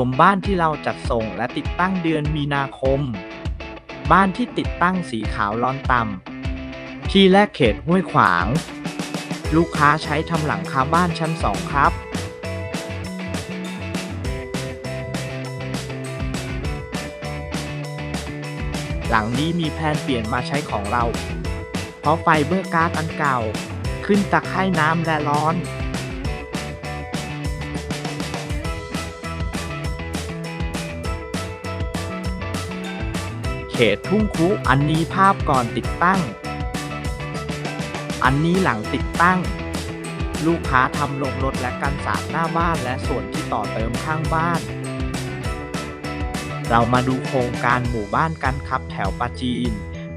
วมบ้านที่เราจัดส่งและติดตั้งเดือนมีนาคม บ้านที่ติดตั้งสีขาวล้อนต่ำที่แรกเขตห้วยขวาง ลูกค้าใช้ทำหลังคาบ้านชั้นสองครับหลังนี้มีแผนเปลี่ยนมาใช้ของเรา เพราะไฟเบอร์การ์ดอันเก่า ขึ้นตะไคร่น้ำและร้อน ขตทุ่งคุ อันนี้ภาพก่อนติดตั้ง อันนี้หลังติดตั้ง ลูกค้าทำลงรถและกันสาดหน้าบ้านและส่วนที่ต่อเติมข้างบ้าน เรามาดูโครงการหมู่บ้านกันครับแถวปาจีน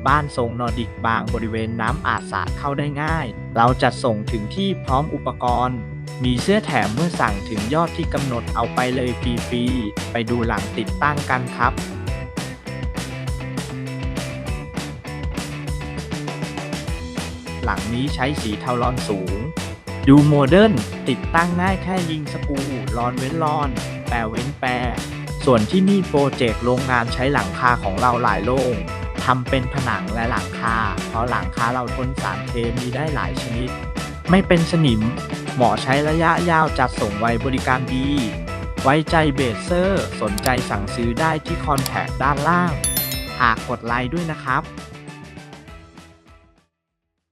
บ้านทรงนอร์ดิกบางบริเวณน้ำอาจสาดเข้าได้ง่าย เราจัดส่งถึงที่พร้อมอุปกรณ์ มีเสื้อแถมเมื่อสั่งถึงยอดที่กำหนดเอาไปเลยฟรีๆไปดูหลังติดตั้งกันครับ หลังนี้ใช้สีเทาลอนสูง ดูโมเดิร์นติดตั้งง่ายแค่ยิงสกูรอนเว้นรอน แปรเว้นแปร ส่วนที่นี่โปรเจกต์โรงงานใช้หลังคาของเราหลายโรงทำเป็นผนังและหลังคา เพราะหลังคาเราทนสารเคมีได้หลายชนิด ไม่เป็นสนิม หมอใช้ระยะยาวจัดส่งไวบริการดี ไว้ใจเบสเซอร์ สนใจสั่งซื้อได้ที่คอนแทคด้านล่าง หากกดไลค์ด้วยนะครับ